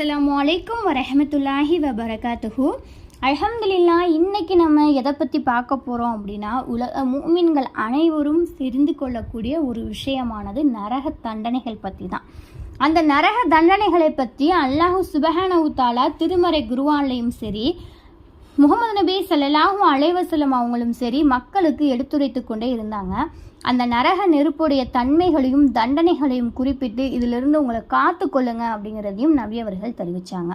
அஸ்லாம் வலைக்கம் வரமத்துல்லாஹி வபரகாத்துஹு. அலமதுல்லா இன்றைக்கி நம்ம எதை பற்றி பார்க்க போகிறோம் அப்படின்னா உலக மூமின்கள் அனைவரும் தெரிந்து கொள்ளக்கூடிய ஒரு விஷயமானது நரக தண்டனைகள் பற்றி தான். அந்த நரக தண்டனைகளை பற்றி அல்லாஹு சுபஹானஹு தாலா திருமறை குருவான்லையும் சரி முகமது நபி ஸல்லல்லாஹு அலைவசலம் அவங்களும் சரி மக்களுக்கு எடுத்துரைத்து கொண்டே இருந்தாங்க. அந்த நரக நெருப்புடைய தன்மைகளையும் தண்டனைகளையும் குறிப்பிட்டு இதிலிருந்து உங்களை காத்து கொள்ளுங்க அப்படிங்கிறதையும் நவியவர்கள் தெரிவித்தாங்க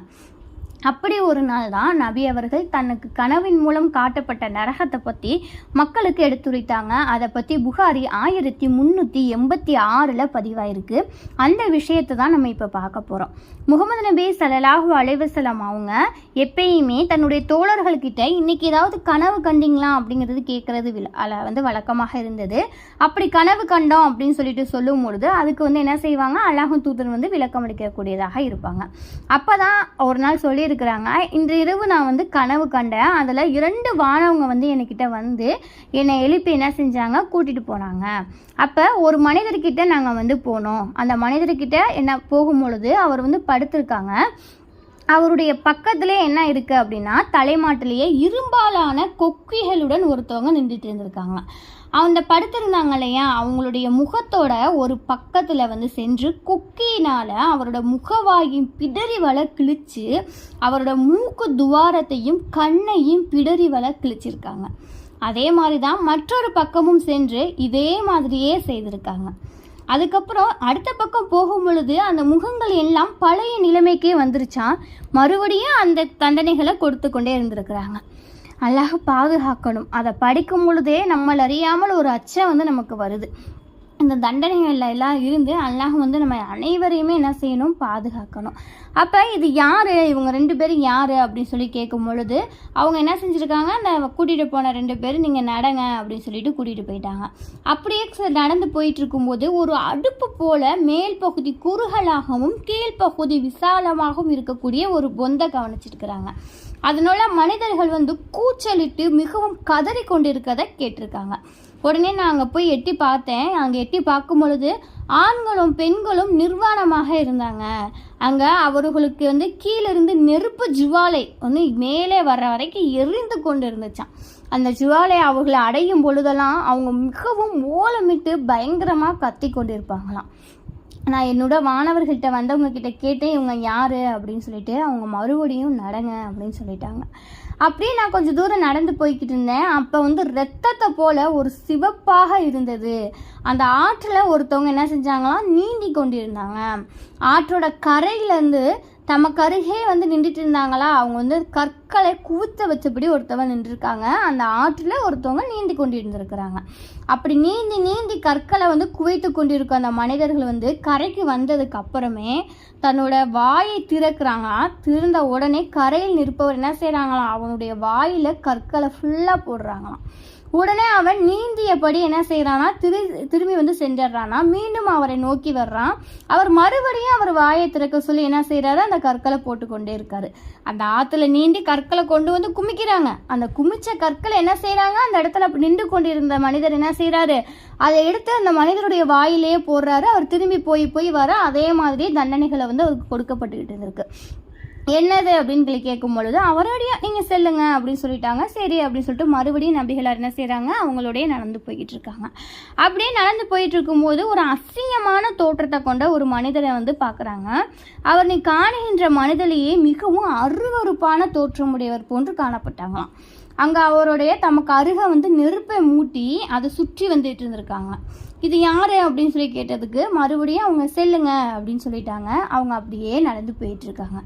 அப்படி ஒரு நாள் தான் நபி அவர்கள் தனக்கு கனவின் மூலம் காட்டப்பட்ட நரகத்தை பற்றி மக்களுக்கு எடுத்துரைத்தாங்க. அதை பற்றி புகாரி ஆயிரத்தி முந்நூற்றி எண்பத்தி ஆறில் பதிவாயிருக்கு. அந்த விஷயத்தை தான் நம்ம இப்போ பார்க்க போகிறோம் முகமது நபி சலலாஹு அலைவசலம் அவங்க எப்பயுமே தன்னுடைய தோழர்கள்கிட்ட இன்னைக்கு ஏதாவது கனவு கண்டிங்களா அப்படிங்கிறது கேட்குறது வில வந்து வழக்கமாக இருந்தது. அப்படி கனவு கண்டோம் அப்படின்னு சொல்லிட்டு சொல்லும் பொழுது அதுக்கு வந்து என்ன செய்வாங்க? அழகும் தூதன் வந்து விளக்கம் அளிக்கக்கூடியதாக இருப்பாங்க. அப்போ தான் ஒரு நாள் சொல்லியிருக்கிறாங்க. இன்று இரவு நான் வந்து கனவு கண்டேன். அதில் இரண்டு வானவங்க வந்து என்கிட்ட வந்து என்னை எழுப்பி என்ன செஞ்சாங்க? கூட்டிகிட்டு போனாங்க. அப்போ ஒரு மனிதர்கிட்ட நாங்கள் வந்து போனோம். அந்த மனிதர்கிட்ட என்ன போகும் பொழுது அவர் வந்து படுத்திருக்காங்க. அவருடைய பக்கத்திலே என்ன இருக்குது அப்படின்னா தலைமாட்டிலேயே இரும்பாலான கொக்கிகளுடன் ஒருத்தவங்க நின்றுட்டு இருந்திருக்காங்க. அந்த படுத்திருந்தாங்க இல்லையா? அவங்களுடைய முகத்தோட ஒரு பக்கத்தில் வந்து சென்று கொக்கியினால் அவரோட முகவாயும் பிடரி வலை கிழிச்சு அவரோட மூக்கு துவாரத்தையும் கண்ணையும் பிடரி வள கிழிச்சிருக்காங்க. அதே மாதிரி தான் மற்றொரு பக்கமும் சென்று இதே மாதிரியே செய்திருக்காங்க. அதுக்கப்புறம் அடுத்த பக்கம் போகும் பொழுது அந்த முகங்கள் எல்லாம் பழைய நிலைமைக்கே வந்துருச்சான் மறுபடியும் அந்த தண்டனைகளை கொடுத்து கொண்டே இருந்திருக்கிறாங்க. அல்லாஹ் பாதுகாக்கணும். அதை படிக்கும் பொழுதே நம்மள அறியாமல் ஒரு அச்சம் வந்து நமக்கு வருது. இந்த தண்டனைகள்ல எல்லாம் இருந்து அல்லாஹ் வந்து நம்ம அனைவரையுமே என்ன செய்யணும்? பாதுகாக்கணும். அப்போ இது யார்? இவங்க ரெண்டு பேரும் யார்? அப்படின்னு சொல்லி கேட்கும் பொழுது அவங்க என்ன செஞ்சுருக்காங்க? அந்த கூட்டிகிட்டு போன ரெண்டு பேரும் நீங்கள் நடங்க அப்படின்னு சொல்லிட்டு கூட்டிகிட்டு போயிட்டாங்க. அப்படியே நடந்து போயிட்டு இருக்கும்போது ஒரு அடுப்பு போல் மேல் பகுதி குறுகலாகவும் கீழ்ப்பகுதி விசாலமாகவும் இருக்கக்கூடிய ஒரு பொந்தை கவனிச்சிருக்கிறாங்க. அதனால மனிதர்கள் வந்து கூச்சலிட்டு மிகவும் கதறி கொண்டிருக்கதை கேட்டிருக்காங்க. உடனே நான் அங்கே போய் எட்டி பார்த்தேன். அங்கே எட்டி பார்க்கும் பொழுது ஆண்களும் பெண்களும் நிர்வாணமாக இருந்தாங்க. அங்கே அவர்களுக்கு வந்து கீழிருந்து நெருப்பு ஜுவாலை வந்து மேலே வர்ற வரைக்கும் எரிந்து கொண்டு இருந்துச்சாம் அந்த ஜுவாலை அவர்களை அடையும் பொழுதெல்லாம் அவங்க மிகவும் ஓலமிட்டு பயங்கரமாக கத்தி கொண்டிருப்பாங்களாம் நான் என்னோட மாணவர்கள்ட்ட வந்தவங்க கிட்ட கேட்டேன் இவங்க யார் அப்படின்னு சொல்லிட்டு அவங்க மறுபடியும் நடங்க அப்படின்னு சொல்லிட்டாங்க. அப்படியே நான் கொஞ்சம் தூரம் நடந்து போய்கிட்டு இருந்தேன். அப்போ வந்து ரத்தத்தை போல ஒரு சிவப்பாக இருந்தது. அந்த ஆற்றில் ஒருத்தவங்க என்ன செஞ்சாங்களாம்? நீந்தி கொண்டிருந்தாங்க. ஆற்றோட கரையிலேருந்து தமக்கு அருகே வந்து நின்றுட்டு இருந்தாங்களா அவங்க வந்து கற்களை குவித்து வச்சபடி ஒருத்தவங்க நின்றுருக்காங்க. அந்த ஆற்றில் ஒருத்தவங்க நீந்தி கொண்டு இருந்திருக்கிறாங்க அப்படி நீந்தி நீந்தி கற்களை வந்து குவைத்து கொண்டிருக்க அந்த மனிதர்கள் வந்து கரைக்கு வந்ததுக்கு அப்புறமே தன்னோட வாயை திறக்கிறாங்க. திறந்த உடனே கரையில் நிற்பவர் என்ன செய்கிறாங்களாம் அவனுடைய வாயில் கற்களை ஃபுல்லாக போடுறாங்களாம். உடனே அவன் நீந்தியபடி என்ன செய்கிறானா திரு திரும்பி வந்து செஞ்சிடறானா மீண்டும் அவரை நோக்கி வர்றான். அவர் மறுபடியும் அவர் வாயை திறக்க சொல்லி என்ன செய்கிறாரு அந்த கற்களை போட்டு கொண்டே இருக்காரு. அந்த ஆற்றுல நீந்தி கற்களை கொண்டு வந்து குமிக்கிறாங்க. அந்த குமிச்ச கற்களை என்ன செய்கிறாங்க அந்த இடத்துல நின்று கொண்டிருந்த மனிதர் என்ன செய்கிறாரு அதை எடுத்து அந்த மனிதருடைய வாயிலேயே போடுறாரு. அவர் திரும்பி போய் போய் வர அதே மாதிரி தண்டனைகளை வந்து அவருக்கு கொடுக்கப்பட்டுக்கிட்டு இருக்கு. என்னது அப்படின்னு சொல்லி கேட்கும் பொழுது அவரோடைய நீங்கள் செல்லுங்க அப்படின்னு சொல்லிட்டாங்க. சரி அப்படின்னு சொல்லிட்டு மறுபடியும் நபிகளார் என்ன செய்கிறாங்க அவங்களோடய நடந்து போய்கிட்டு இருக்காங்க. அப்படியே நடந்து போயிட்டு இருக்கும்போது ஒரு அசிங்கமான தோற்றத்தை கொண்ட ஒரு மனிதரை வந்து பார்க்குறாங்க. அவர் நீ காணுகின்ற மனிதனையே மிகவும் அருவருப்பான தோற்றமுடையவர் போன்று காணப்பட்டாங்களாம். அங்கே அவருடைய தமக்கு அருக வந்து நெருப்பை மூட்டி அதை சுற்றி வந்துட்டு இருந்திருக்காங்க. இது யார்? அப்படின்னு சொல்லி கேட்டதுக்கு மறுபடியும் அவங்க செல்லுங்க அப்படின்னு சொல்லிட்டாங்க. அவங்க அப்படியே நடந்து போயிட்டு இருக்காங்க.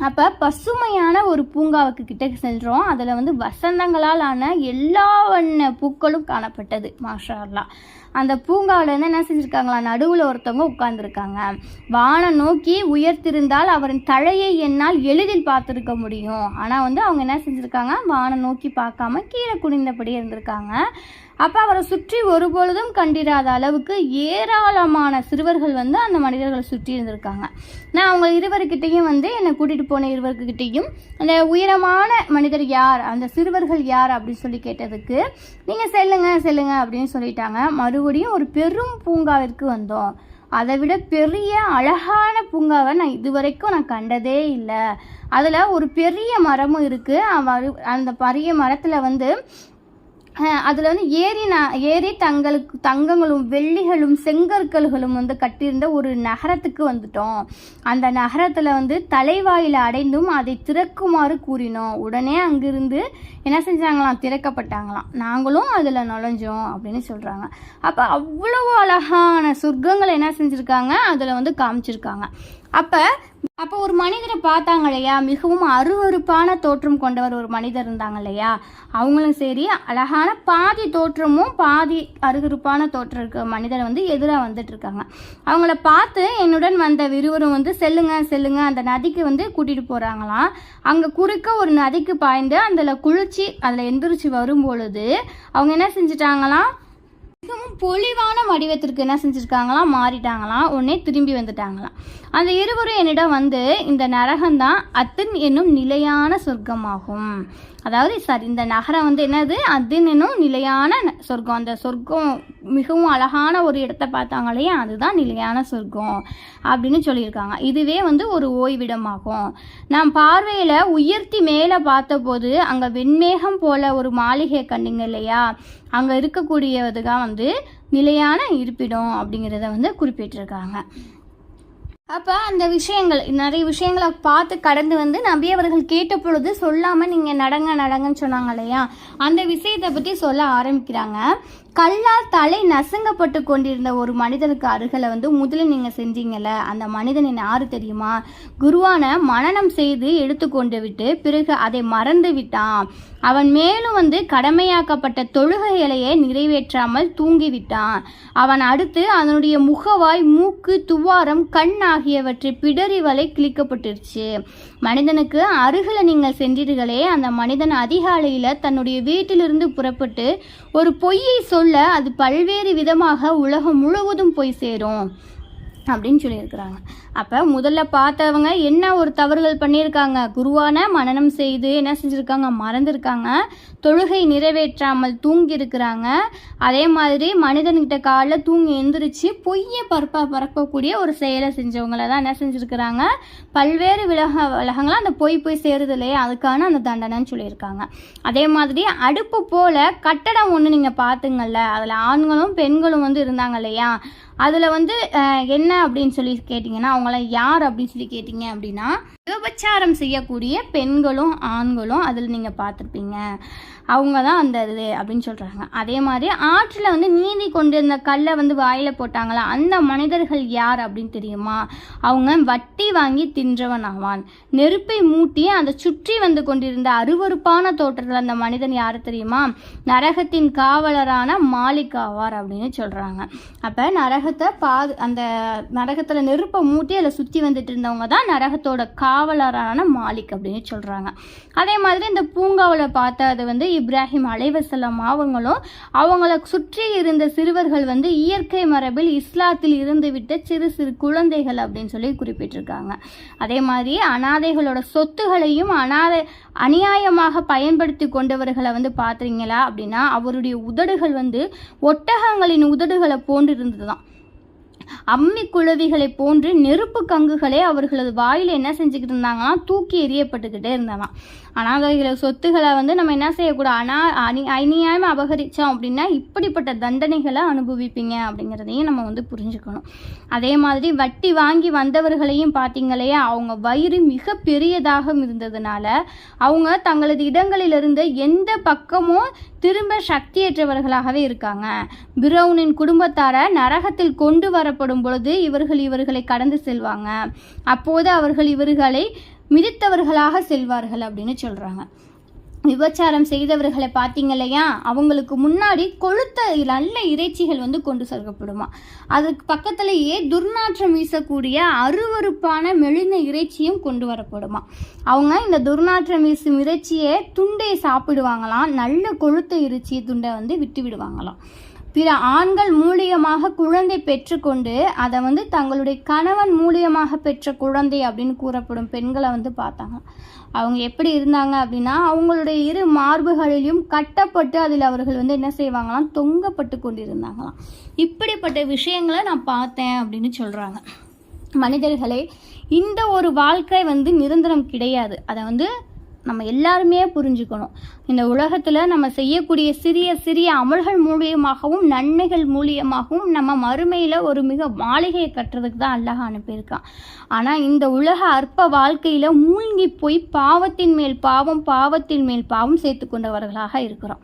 அப்போ பசுமையான ஒரு பூங்காவுக்கு கிட்ட செல்கிறோம் அதில் வந்து வசந்தங்களால் ஆன எல்லா வண்ண பூக்களும் காணப்பட்டது மாஷா அந்த பூங்காவில் வந்து என்ன செஞ்சுருக்காங்களா? நடுவில் ஒருத்தவங்க உட்கார்ந்துருக்காங்க. வானம் நோக்கி உயர்த்திருந்தால் அவரின் தலையை என்னால் எளிதில் பார்த்துருக்க முடியும். ஆனால் வந்து அவங்க என்ன செஞ்சுருக்காங்க? வானம் நோக்கி பார்க்காம கீழே குனிந்தபடி இருந்திருக்காங்க. அப்போ அவரை சுற்றி ஒருபொழுதும் கண்டிராத அளவுக்கு ஏராளமான சிறுவர்கள் வந்து அந்த மனிதர்களை சுற்றி இருந்திருக்காங்க. நான் அவங்க இருவருக்கிட்டையும் வந்து என்னை கூட்டிகிட்டு போன இருவருக்கிட்டையும் அந்த உயரமான மனிதர் யார் அந்த சிறுவர்கள் யார் அப்படின்னு சொல்லி கேட்டதுக்கு நீங்கள் செல்லுங்க செல்லுங்க அப்படின்னு சொல்லிட்டாங்க. மறுபடியும் ஒரு பெரும் பூங்காவிற்கு வந்தோம். அதை விட பெரிய அழகான பூங்காவை நான் இதுவரைக்கும் நான் கண்டதே இல்லை. அதில் ஒரு பெரிய மரமும் இருக்குது அந்த பெரிய மரத்தில் வந்து அதில் வந்து ஏரி ந ஏரி தங்களுக்கு தங்கங்களும் வெள்ளிகளும் செங்கற்கல்களும் வந்து கட்டியிருந்த ஒரு நகரத்துக்கு வந்துட்டோம். அந்த நகரத்தில் வந்து தலைவாயில் அடைந்தும் அதை திறக்குமாறு கூறினோம். உடனே அங்கிருந்து என்ன செஞ்சாங்களாம்? திறக்கப்பட்டாங்களாம். நாங்களும் அதில் நுழைஞ்சோம் அப்படின்னு சொல்கிறாங்க அப்போ அவ்வளோ அழகான சொர்க்கங்களை என்ன செஞ்சுருக்காங்க? அதில் வந்து காமிச்சிருக்காங்க. அப்போ அப்போ ஒரு மனிதரை பார்த்தாங்க இல்லையா? மிகவும் அருவருப்பான தோற்றம் கொண்டவர் ஒரு மனிதர் இருந்தாங்க இல்லையா? அவங்களும் சரி அழகான பாதி தோற்றமும் பாதி அருவருப்பான தோற்றம் இருக்க மனிதர் வந்து எதிராக வந்துட்டு இருக்காங்க. அவங்கள பார்த்து என்னுடன் வந்த விறுவரும் வந்து செல்லுங்க செல்லுங்க அந்த நதிக்கு வந்து கூட்டிகிட்டு போகிறாங்களாம் அங்கே குறுக்க ஒரு நதிக்கு பாய்ந்து அதில் குளிச்சு அதில் எந்திரிச்சு வரும் பொழுது அவங்க என்ன செஞ்சிட்டாங்களாம்? மிகவும் பொலிவான வடிவத்திற்கு என்ன செஞ்சுருக்காங்களாம் மாறிட்டாங்களாம் உடனே திரும்பி வந்துட்டாங்களாம் அந்த இருவரும் என்னிடம் வந்து இந்த நரகம்தான் அத்தின் என்னும் நிலையான சொர்க்கமாகும். அதாவது சார் இந்த நகரம் வந்து என்னது? அதின் என்னும் நிலையான சொர்க்கம். அந்த சொர்க்கம் மிகவும் அழகான ஒரு இடத்த பார்த்தாங்க இல்லையா? அதுதான் நிலையான சொர்க்கம் அப்படின்னு சொல்லியிருக்காங்க. இதுவே வந்து ஒரு ஓய்விடமாகும். நாம் பார்வையில் உயர்த்தி மேலே பார்த்தபோது அங்கே வெண்மேகம் போல ஒரு மாளிகை கண்டிங்க இல்லையா? அங்கே இருக்கக்கூடியது தான் வந்து நிலையான இருப்பிடம் அப்படிங்கிறத வந்து குறிப்பிட்டிருக்காங்க. அப்போ அந்த விஷயங்கள் நிறைய விஷயங்களை பார்த்து கடந்து வந்து நபி அவர்கள் கேட்ட பொழுது சொல்லாமல் நீங்கள் நடங்க நடங்கன்னு சொன்னாங்க இல்லையா? அந்த விஷயத்தை பற்றி சொல்ல ஆரம்பிக்கிறாங்க. கல்லால் தலை நசுங்கப்பட்டு கொண்டிருந்த ஒரு மனிதனுக்கு அருகில் வந்து முதல்ல நீங்கள் செஞ்சீங்கல்ல அந்த மனிதனின் யாரு தெரியுமா? குருவான மனநம் செய்து எடுத்துக்கொண்டு விட்டு பிறகு அதை மறந்து விட்டான். அவன் மேலும் வந்து கடமையாக்கப்பட்ட தொழுகைகளையே நிறைவேற்றாமல் தூங்கிவிட்டான். அவன் அடுத்து அதனுடைய முகவாய் மூக்கு துவாரம் கண் ஆகியவற்றை பிடரி வலை கிழிக்கப்பட்டுருச்சு. மனிதனுக்கு அருகில் நீங்கள் சென்றீர்களே அந்த மனிதன் அதிகாலையில் தன்னுடைய வீட்டிலிருந்து புறப்பட்டு ஒரு பொய்யை சொல் சொல்ல அது பல்வேறு விதமாக உலகம் முழுவதும் போய் சேரும். அப்படின்னு சொல்லியிருக்கிறாங்க. அப்போ முதல்ல பார்த்தவங்க என்ன ஒரு தவறுகள் பண்ணியிருக்காங்க? குருவான மனனம் செய்து என்ன செஞ்சுருக்காங்க? மறந்துருக்காங்க. தொழுகை நிறைவேற்றாமல் தூங்கி இருக்கிறாங்க அதே மாதிரி மனிதன்கிட்ட காலைல தூங்கி எந்திரிச்சு பொய்ய பரப்ப பரப்பக்கூடிய ஒரு செயலை செஞ்சவங்கள தான் என்ன செஞ்சுருக்கிறாங்க? பல்வேறு விலக விலகங்களாக அந்த பொய் போய் சேருது இல்லையா? அதுக்கான அந்த தண்டனைன்னு சொல்லியிருக்காங்க. அதே மாதிரி அடுப்பு போல கட்டடம் ஒன்று நீங்கள் பார்த்துங்கள்ல அதில் ஆண்களும் பெண்களும் வந்து இருந்தாங்க இல்லையா? அதில் வந்து என்ன அப்படின்னு சொல்லி கேட்டிங்கன்னா அவங்கள யார் அப்படின்னு சொல்லி கேட்டிங்க அப்படின்னா விபச்சாரம் செய்யக்கூடிய பெண்களும் ஆண்களும் அதில் நீங்கள் பார்த்துருப்பீங்க. அவங்க தான் அந்த இது அப்படின்னு சொல்கிறாங்க அதே மாதிரி ஆற்றில் வந்து நீந்தி கொண்டிருந்த கல்லை வந்து வாயில் போட்டாங்களா? அந்த மனிதர்கள் யார் அப்படின்னு தெரியுமா? அவங்க வட்டி வாங்கி தின்றவன் ஆவான். நெருப்பை மூட்டி அதை சுற்றி வந்து கொண்டிருந்த அருவருப்பான தோற்றத்தில் அந்த மனிதன் யார் தெரியுமா? நரகத்தின் காவலரான மாலிக் ஆவார் அப்படின்னு சொல்கிறாங்க அப்போ நரக நரகத்தை பாது அந்த நரகத்தில் நெருப்பை மூட்டி அதில் சுற்றி வந்துட்டு இருந்தவங்க தான் நரகத்தோட காவலரான மாலிக் அப்படின்னு சொல்கிறாங்க அதே மாதிரி இந்த பூங்காவில் பார்த்த அது வந்து இப்ராஹிம் அலைவசலம் அவங்களும் அவங்கள சுற்றி இருந்த சிறுவர்கள் வந்து இயற்கை மரபில் இஸ்லாத்தில் இருந்து விட்ட சிறு சிறு குழந்தைகள் அப்படின்னு சொல்லி குறிப்பிட்டிருக்காங்க. அதே மாதிரி அனாதைகளோட சொத்துகளையும் அனாதை அநியாயமாக பயன்படுத்தி கொண்டவர்களை வந்து பார்த்துறீங்களா அப்படின்னா அவருடைய உதடுகள் வந்து ஒட்டகங்களின் உதடுகளை போன்று இருந்ததுதான் அம்மி குழவிகளை போன்று நெருப்பு கங்குகளே அவர்களது வாயில் என்ன செஞ்சுக்கிட்டு இருந்தாங்கன்னா தூக்கி எறியப்பட்டுக்கிட்டே இருந்தாலாம் அனாதைகள சொத்துக்களை வந்து நம்ம என்ன செய்யக்கூடாது? அனா அனி அநியாயம் அபகரித்தோம் அப்படின்னா இப்படிப்பட்ட தண்டனைகளை அனுபவிப்பீங்க அப்படிங்கிறதையும் நம்ம வந்து புரிஞ்சுக்கணும். அதே மாதிரி வட்டி வாங்கி வந்தவர்களையும் பார்த்தீங்களையா அவங்க வயிறு மிக பெரியதாக இருந்ததுனால அவங்க தங்களது இடங்களிலிருந்து எந்த பக்கமும் திரும்ப சக்தியற்றவர்களாகவே இருக்காங்க. பிரவுனின் குடும்பத்தாரை நரகத்தில் கொண்டு வர வரப்படும் பொழுது இவர்கள் இவர்களை கடந்து செல்வாங்க. அப்போது அவர்கள் இவர்களை மிதித்தவர்களாக செல்வார்கள் அப்படின்னு சொல்கிறாங்க விபச்சாரம் செய்தவர்களை பார்த்தீங்க இல்லையா? அவங்களுக்கு முன்னாடி கொழுத்த நல்ல இறைச்சிகள் வந்து கொண்டு செல்லப்படுமா? அதுக்கு பக்கத்திலேயே துர்நாற்றம் வீசக்கூடிய அருவருப்பான மெழுந்த இறைச்சியும் கொண்டு வரப்படுமா? அவங்க இந்த துர்நாற்றம் வீசும் இறைச்சியை துண்டை சாப்பிடுவாங்களாம். நல்ல கொழுத்த இறைச்சி துண்டை வந்து விட்டு விடுவாங்களாம் பிற ஆண்கள் மூலியமாக குழந்தை பெற்றுக்கொண்டு அதை வந்து தங்களுடைய கணவன் மூலியமாக பெற்ற குழந்தை அப்படின்னு கூறப்படும் பெண்களை வந்து பார்த்தாங்க. அவங்க எப்படி இருந்தாங்க அப்படின்னா அவங்களுடைய இரு மார்புகளிலும் கட்டப்பட்டு அதில் அவர்கள் வந்து என்ன செய்வாங்களாம்? தொங்கப்பட்டு கொண்டிருந்தாங்களாம். இப்படிப்பட்ட விஷயங்களை நான் பார்த்தேன் அப்படின்னு சொல்கிறாங்க மனிதர்களே இந்த ஒரு வாழ்க்கை வந்து நிரந்தரம் கிடையாது. அதை வந்து நம்ம எல்லாருமே புரிஞ்சுக்கணும். இந்த உலகத்தில் நம்ம செய்யக்கூடிய சிறிய சிறிய அமல்கள் மூலியமாகவும் நன்மைகள் மூலியமாகவும் நம்ம மறுமையில் ஒரு மிக மாளிகையை கட்டுறதுக்கு தான் அல்லாஹ் அனுப்பியிருக்கான். ஆனால் இந்த உலக அற்ப வாழ்க்கையில் மூழ்கி போய் பாவத்தின் மேல் பாவம் பாவத்தின் மேல் பாவம் சேர்த்து கொண்டவர்களாக இருக்கிறோம்.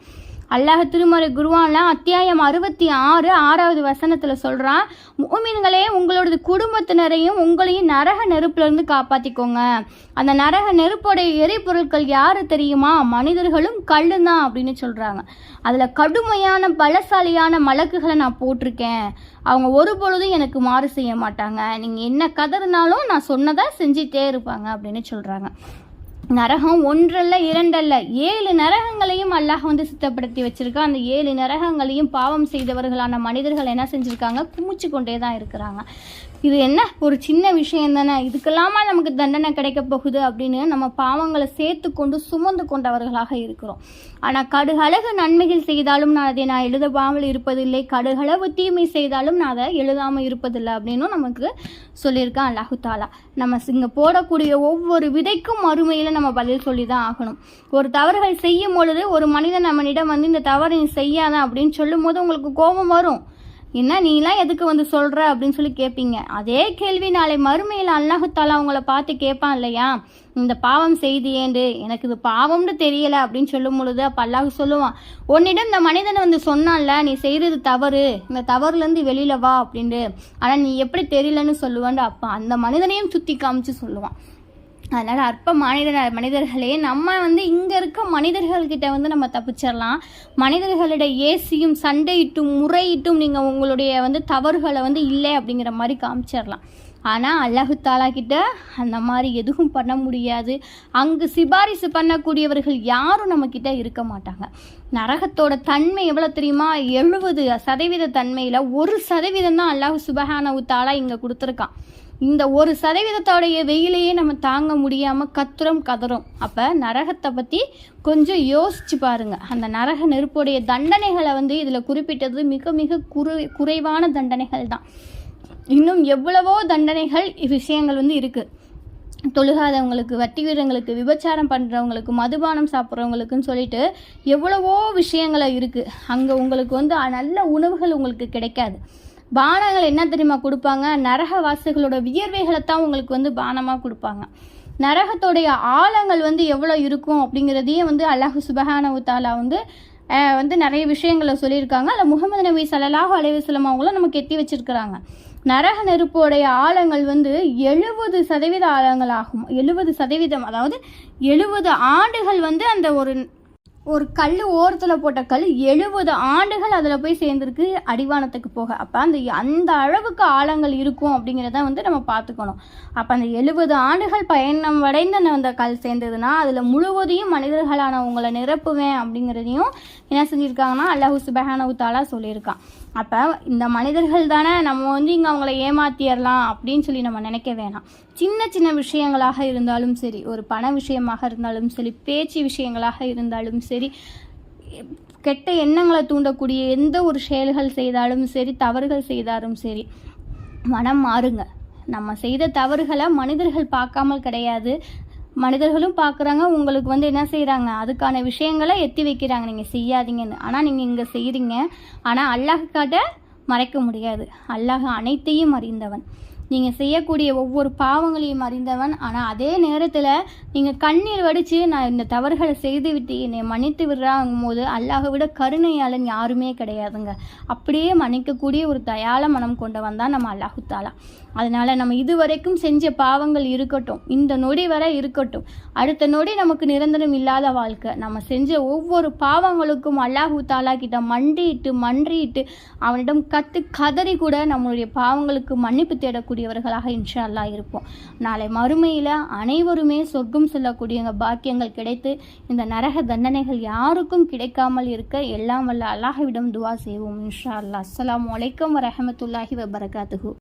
அல்லாஹ் திருமறை குருவான்லாம் அத்தியாயம் அறுபத்தி ஆறு ஆறாவது வசனத்தில் சொல்கிறான் மூமின்களே உங்களோட குடும்பத்தினரையும் உங்களையும் நரக நெருப்புலேருந்து காப்பாற்றிக்கோங்க அந்த நரக நெருப்போடைய எரிபொருட்கள் யார் தெரியுமா? மனிதர்களும் கல்லும் தான் அப்படின்னு சொல்கிறாங்க அதில் கடுமையான பலசாலியான மலக்குகளை நான் போட்டிருக்கேன். அவங்க ஒரு பொழுதும் எனக்கு மாறு செய்ய மாட்டாங்க. நீங்கள் என்ன கதறினாலும் நான் சொன்னதாக செஞ்சிட்டே இருப்பாங்க அப்படின்னு சொல்கிறாங்க நரகம் ஒன்றல்ல இரண்டல்ல. ஏழு நரகங்களையும் அல்லாஹ் வந்து சித்தப்படுத்தி வச்சிருக்கா. அந்த ஏழு நரகங்களையும் பாவம் செய்தவர்களான மனிதர்கள் என்ன செஞ்சுருக்காங்க? குமிச்சு கொண்டே தான் இருக்கிறாங்க. இது என்ன? ஒரு சின்ன விஷயம் தானே. இதுக்கெல்லாமா நமக்கு தண்டனை கிடைக்க போகுது அப்படின்னு நம்ம பாவங்களை சேர்த்து கொண்டு சுமந்து கொண்டவர்களாக இருக்கிறோம். ஆனால் கடுகளவு நன்மைகள் செய்தாலும் நான் அதை நான் எழுதவாமல் இருப்பதில்லை. கடுகளவு தீமை செய்தாலும் நான் அதை எழுதாமல் இருப்பதில்லை அப்படின்னும் நமக்கு சொல்லியிருக்கான் அல்லாஹு தாலா. நம்ம இங்கே போடக்கூடிய ஒவ்வொரு விதைக்கும் மறுமையில் நம்ம பதில் சொல்லி தான் ஆகணும். ஒரு தவறுகள் செய்யும் பொழுது ஒரு மனிதன் நம்மனிடம் வந்து இந்த தவறை நீ செய்யாத அப்படின்னு சொல்லும் போது உங்களுக்கு கோபம் வரும். என்ன நீலாம் எதுக்கு வந்து சொல்கிற அப்படின்னு சொல்லி கேட்பீங்க அதே கேள்வி நாளை மறுமையில் அல்லாஹத்தாலா அவங்கள பார்த்து கேட்பான் இல்லையா? இந்த பாவம் செய்தியேண்டு எனக்கு இது பாவம்னு தெரியல அப்படின்னு சொல்லும் பொழுது அப்போ அல்லாஹ் சொல்லுவான் உன்னிடம் இந்த மனிதன் வந்து சொன்னான்ல நீ செய்கிறது தவறு இந்த தவறுலேருந்து வெளியில் வா அப்படின்ட்டு. ஆனால் நீ எப்படி தெரியலன்னு சொல்லுவான்ட்டு அப்போ அந்த மனிதனையும் சுற்றி காமிச்சு சொல்லுவான். அதனால் அற்ப மனிதர் மனிதர்களே நம்ம வந்து இங்கே இருக்க மனிதர்கள்கிட்ட வந்து நம்ம தப்பிச்சிடலாம் மனிதர்களிட ஏசியும் சண்டையிட்டும் முறையிட்டும் நீங்கள் உங்களுடைய வந்து தவறுகளை வந்து இல்லை அப்படிங்கிற மாதிரி காமிச்சிடலாம் ஆனால் அல்லாஹு தாலா கிட்ட அந்த மாதிரி எதுவும் பண்ண முடியாது. அங்கு சிபாரிசு பண்ணக்கூடியவர்கள் யாரும் நம்மக்கிட்ட இருக்க மாட்டாங்க. நரகத்தோட தன்மை எவ்வளோ தெரியுமா? எழுபது சதவீத தன்மையில் ஒரு சதவீதம் தான் அல்லாஹு சுபஹானவு தாலா இங்கே கொடுத்துருக்கான். இந்த ஒரு சதவீதத்தோடைய வெயிலையே நம்ம தாங்க முடியாமல் கத்துறோம் கதறோம். அப்போ நரகத்தை பற்றி கொஞ்சம் யோசிச்சு பாருங்க. அந்த நரக நெருப்புடைய தண்டனைகளை வந்து இதில் குறிப்பிட்டது மிக மிக குறை குறைவான தண்டனைகள் தான். இன்னும் எவ்வளவோ தண்டனைகள் விஷயங்கள் வந்து இருக்குது தொழுகாதவங்களுக்கு வட்டி வீரங்களுக்கு விபச்சாரம் பண்ணுறவங்களுக்கு மதுபானம் சாப்பிட்றவங்களுக்குன்னு சொல்லிட்டு எவ்வளவோ விஷயங்களை இருக்குது அங்கே உங்களுக்கு வந்து நல்ல உணவுகள் உங்களுக்கு கிடைக்காது. பானங்கள் என்ன தெரியுமா கொடுப்பாங்க? நரகவாசிகளோட வியர்வைகளை தான் உங்களுக்கு வந்து பானமாக கொடுப்பாங்க. நரகத்தோடைய ஆழங்கள் வந்து எவ்வளோ இருக்கும் அப்படிங்கிறதையும் வந்து அல்லாஹு சுபஹானவு தாலா வந்து வந்து நிறைய விஷயங்களை சொல்லியிருக்காங்க. அதில் முகமது நபி சல்லாஹூ அலைவசலம் அவங்களும் நமக்கு எத்தி வச்சிருக்கிறாங்க. நரக நெருப்போடைய ஆழங்கள் வந்து எழுபது சதவீத ஆழங்கள் ஆகும். எழுபது சதவீதம் அதாவது எழுபது ஆண்டுகள் வந்து அந்த ஒரு ஒரு கல் ஓரத்தில் போட்ட கல் எழுபது ஆண்டுகள் அதில் போய் சேர்ந்துருக்கு அடிவானத்துக்கு போக. அப்போ அந்த அந்த அளவுக்கு ஆழங்கள் இருக்கும் அப்படிங்கிறத வந்து நம்ம பார்த்துக்கணும். அப்போ அந்த எழுபது ஆண்டுகள் பயணம் அடைந்த அந்த கல் சேர்ந்ததுன்னா அதில் முழுவதையும் மனிதர்களான உங்களை நிரப்புவேன் அப்படிங்கிறதையும் என்ன செஞ்சுருக்காங்கன்னா அல்லாஹு சுபஹானவுத்தாலா சொல்லியிருக்கான். அப்போ இந்த மனிதர்கள் தானே நம்ம வந்து இங்கே அவங்கள ஏமாத்திடலாம் அப்படின்னு சொல்லி நம்ம நினைக்க வேணாம். சின்ன சின்ன விஷயங்களாக இருந்தாலும் சரி ஒரு பண விஷயமாக இருந்தாலும் சரி பேச்சு விஷயங்களாக இருந்தாலும் சரி சரி கெட்ட எண்ணங்களை தூண்டக்கூடிய எந்த ஒரு செயல்கள் செய்தாலும் சரி தவறுகள் செய்தாலும் சரி மனம் மாறுங்க. நம்ம செய்த தவறுகளை மனிதர்கள் பார்க்காமல் கிடையாது. மனிதர்களும் பார்க்குறாங்க உங்களுக்கு வந்து என்ன செய்கிறாங்க அதுக்கான விஷயங்களை எத்தி வைக்கிறாங்க. நீங்கள் செய்யாதீங்கன்னு. ஆனால் நீங்கள் இங்கே செய்கிறீங்க ஆனால் அல்லாஹுக்காட்ட மறைக்க முடியாது. அல்லாஹ் அனைத்தையும் அறிந்தவன். நீங்கள் செய்யக்கூடிய ஒவ்வொரு பாவங்களையும் அறிந்தவன். ஆனால் அதே நேரத்தில் நீங்கள் கண்ணீர் வடித்து நான் இந்த தவறுகளை செய்துவிட்டு என்னை மன்னித்து விடுறாங்கும் போது அல்லாஹை விட கருணையாளன் யாருமே கிடையாதுங்க. அப்படியே மன்னிக்கக்கூடிய ஒரு தயால மனம் கொண்டவன் தான் நம்ம அல்லாஹுத்தாலா அதனால் நம்ம இதுவரைக்கும் செஞ்ச பாவங்கள் இருக்கட்டும் இந்த நொடி வரை இருக்கட்டும். அடுத்த நொடி நமக்கு நிரந்தரம் இல்லாத வாழ்க்கை. நம்ம செஞ்ச ஒவ்வொரு பாவங்களுக்கும் அல்லாஹு தாலா கிட்ட மண்டிட்டு மன்றிட்டு அவனிடம் கத்து கதறி கூட நம்மளுடைய பாவங்களுக்கு மன்னிப்பு தேடக்கூடியவர்களாக இன்ஷா அல்லாஹ் இருப்போம். நாளை மறுமையில் அனைவருமே சொர்க்கம் செல்லக்கூடிய பாக்கியங்கள் கிடைத்து இந்த நரக தண்டனைகள் யாருக்கும் கிடைக்காமல் இருக்க எல்லாம் வல்ல அல்லாஹ்விடம் துவா செய்வோம் இன்ஷா அல்லாஹ் அஸ்லாம் வலைக்கம் வரமத்துல்லாஹி வபரகாத்துஹு.